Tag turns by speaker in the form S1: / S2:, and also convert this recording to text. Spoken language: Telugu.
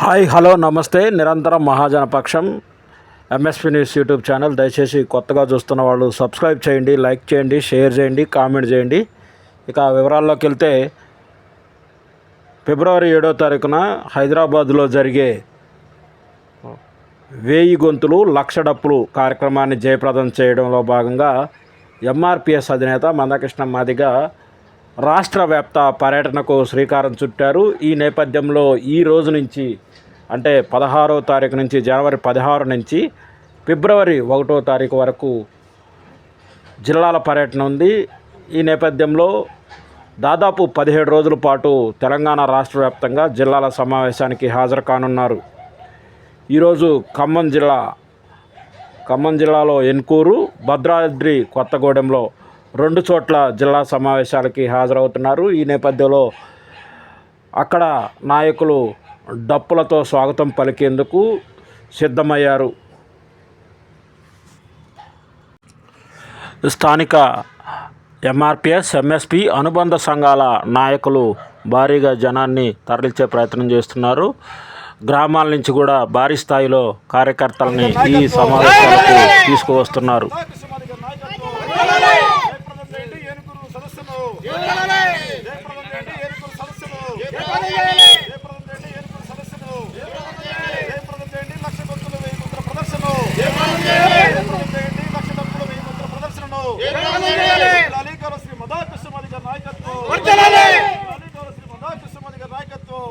S1: హాయ్ హలో నమస్తే. నిరంతరం మహాజన పక్షం ఎంఎస్పీ న్యూస్ యూట్యూబ్ ఛానల్. దయచేసి కొత్తగా చూస్తున్న వాళ్ళు సబ్స్క్రైబ్ చేయండి లైక్ చేయండి షేర్ చేయండి కామెంట్ చేయండి. ఇక వివరాల్లోకి వెళ్తే ఫిబ్రవరి ఏడో తారీఖున హైదరాబాద్లో జరిగే వేయి గొంతులు లక్ష డప్పులు కార్యక్రమాన్ని జయప్రదం చేయడంలో భాగంగా ఎంఆర్పిఎస్ అధినేత మందకృష్ణ మాదిగా రాష్ట్ర వ్యాప్త పర్యటనకు శ్రీకారం చుట్టారు. ఈ నేపథ్యంలో ఈ రోజు నుంచి అంటే పదహారో తారీఖు నుంచి జనవరి పదహారు నుంచి ఫిబ్రవరి ఒకటో తారీఖు వరకు జిల్లాల పర్యటన ఉంది. ఈ నేపథ్యంలో దాదాపు పదిహేడు రోజుల పాటు తెలంగాణ రాష్ట్ర వ్యాప్తంగా జిల్లాల సమావేశానికి హాజరు కానున్నారు. ఈరోజు ఖమ్మం జిల్లా ఖమ్మం జిల్లాలో ఎన్కూరు భద్రాద్రి కొత్తగూడెంలో రెండు చోట్ల జిల్లా సమావేశాలకి హాజరవుతున్నారు. ఈ నేపథ్యంలో అక్కడ నాయకులు డప్పులతో స్వాగతం పలికేందుకు సిద్ధమయ్యారు. స్థానిక ఎంఆర్పిఎస్ ఎంఎస్పి అనుబంధ సంఘాల నాయకులు భారీగా జనాన్ని తరలించే ప్రయత్నం చేస్తున్నారు. గ్రామాల నుంచి కూడా భారీ స్థాయిలో కార్యకర్తలని ఈ సమావేశాలకు తీసుకువస్తున్నారు. పాలిటోల శ్రీ మదాకృష్ణమది గారి నాయకత్వం. పాలిటోల శ్రీ మదాకృష్ణమది గారి నాయకత్వం.